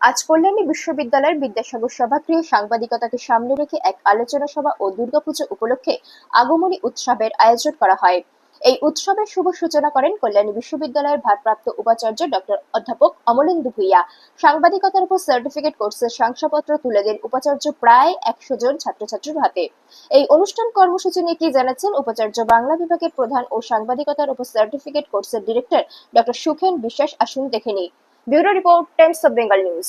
আজ কল্যাণী বিশ্ববিদ্যালয়ের বিদ্যাসাগর সভাগৃহে সাংবাদিকতাকে সামনে রেখে এক আলোচনা সভা ও দুর্গাপুজো উপলক্ষে আগমনী উৎসবের আয়োজন করা হয়। এই উৎসবের শুভ সূচনা করেন কল্যাণী বিশ্ববিদ্যালয়ের ভারপ্রাপ্ত উপাচার্য ডক্টর অধ্যাপক অমলেন্দু ভূঁইয়া। সাংবাদিকতার উপর সার্টিফিকেট কোর্সের শংসাপত্র তুলে দেন উপাচার্য প্রায় একশো জন ছাত্রছাত্রীর হাতে। এই অনুষ্ঠান কর্মসূচি নিয়ে কি জানাচ্ছেন উপাচার্য? বাংলা বিভাগের প্রধান ও সাংবাদিকতার উপর সার্টিফিকেট কোর্সের ডিরেক্টর ডক্টর সুখেন বিশ্বাস। আসুন দেখে নিই। Bureau report Times of Bengal news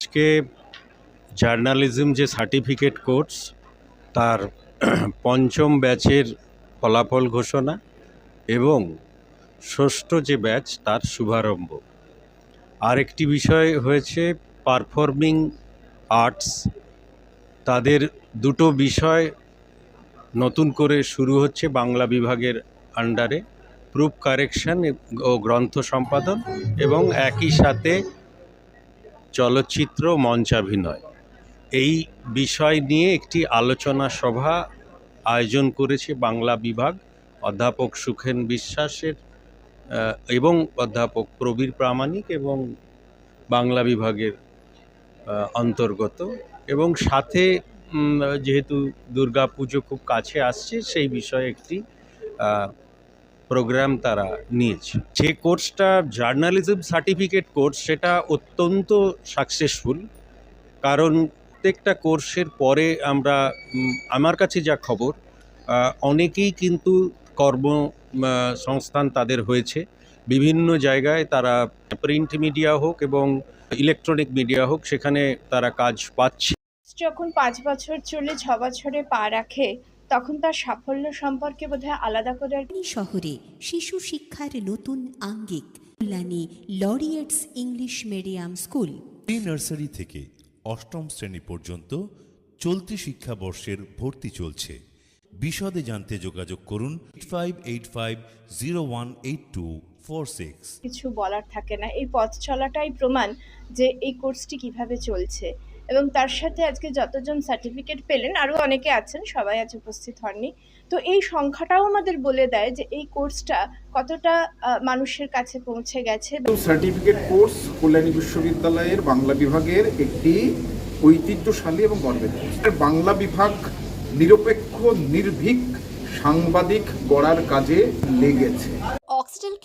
আজকে জার্নালিজম যে সার্টিফিকেট কোর্স তার পঞ্চম ব্যাচের ফলাফল ঘোষণা এবং ষষ্ঠ যে ব্যাচ তার শুভারম্ভ। আরেকটি বিষয় হয়েছে পারফর্মিং আর্টস তাদের দুটো বিষয় নতুন করে শুরু হচ্ছে বাংলা বিভাগের আন্ডারে প্রুফ কারেকশন ও গ্রন্থ সম্পাদন এবং একই সাথে চলচ্চিত্র মঞ্চাভিনয়। এই বিষয় নিয়ে একটি আলোচনা সভা আয়োজন করেছে বাংলা বিভাগ, অধ্যাপক সুখেন বিশ্বাসের এবং অধ্যাপক প্রবীর প্রামাণিক এবং বাংলা বিভাগের অন্তর্গত এবং সাথে যেহেতু দুর্গা পুজো খুব কাছে আসছে, সেই বিষয়ে একটি প্রোগ্রাম তারা নিয়েছে। যে কোর্সটা জার্নালিজম সার্টিফিকেট কোর্স সেটা অত্যন্ত সাকসেসফুল কারণ প্রত্যেকটা কোর্সের পরে আমরা আমার কাছে যা খবর অনেকেই কিন্তু কর্ম সংস্থান তাদের হয়েছে। বিভিন্ন জায়গায় তারা প্রিন্ট মিডিয়া হোক এবং ইলেকট্রনিক মিডিয়া হোক, সেখানে তারা কাজ পাচ্ছে। যখন পাঁচ বছর চলে, ছ বছরে পা রাখে তখন তার সাফল্য সম্পর্কে বোধহয় আলাদা করে শহরে শিশু শিক্ষার নতুন আঙ্গিক Kalyani laureates English medium school. Pre nursery থেকে অষ্টম শ্রেণি পর্যন্ত চলতি শিক্ষাবর্ষের ভর্তি চলছে। বিশদে জানতে যোগাযোগ করুন five eight five zero one eight two four six কিছু বলার থাকে না। এই পথ চলাটাই প্রমাণ যে এই কোর্সটি কীভাবে চলছে। এবং তার সাথে আজকে যতজন সার্টিফিকেট পেলেন, আরও অনেকে আছেন, সবাই আজ উপস্থিত হননি। তো এই সংখ্যাটাও আমাদের বলে দেয় যে এই কোর্সটা কতটা মানুষের কাছে পৌঁছে গেছে। সার্টিফিকেট কোর্স কল্যাণী বিশ্ববিদ্যালয়ের বাংলা বিভাগের একটি ঐতিহ্যশালী এবং গর্বের বাংলা বিভাগ নিরপেক্ষ, নির্ভীক, সাংবাদিক গড়ার কাজে লেগেছে।